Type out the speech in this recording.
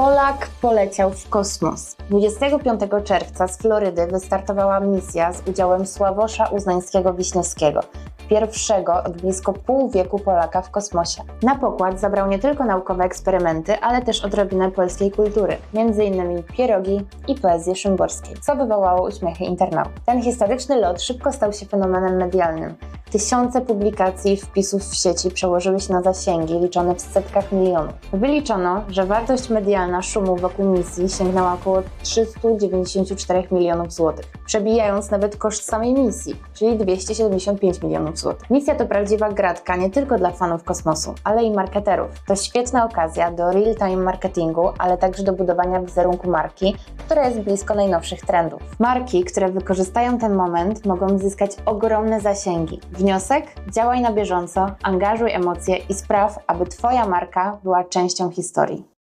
Polak poleciał w kosmos. 25 czerwca z Florydy wystartowała misja z udziałem Sławosza Uznańskiego-Wiśniewskiego, pierwszego od blisko pół wieku Polaka w kosmosie. Na pokład zabrał nie tylko naukowe eksperymenty, ale też odrobinę polskiej kultury, m.in. pierogi i poezję szymborskiej, co wywołało uśmiechy internautów. Ten historyczny lot szybko stał się fenomenem medialnym. Tysiące publikacji i wpisów w sieci przełożyły się na zasięgi liczone w setkach milionów. Wyliczono, że wartość medialna szumu wokół misji sięgnęła około 394 milionów złotych, przebijając nawet koszt samej misji, czyli 275 milionów złotych. Misja to prawdziwa gratka nie tylko dla fanów kosmosu, ale i marketerów. To świetna okazja do real-time marketingu, ale także do budowania wizerunku marki, która jest blisko najnowszych trendów. Marki, które wykorzystają ten moment, mogą zyskać ogromne zasięgi. Wniosek? Działaj na bieżąco, angażuj emocje i spraw, aby Twoja marka była częścią historii.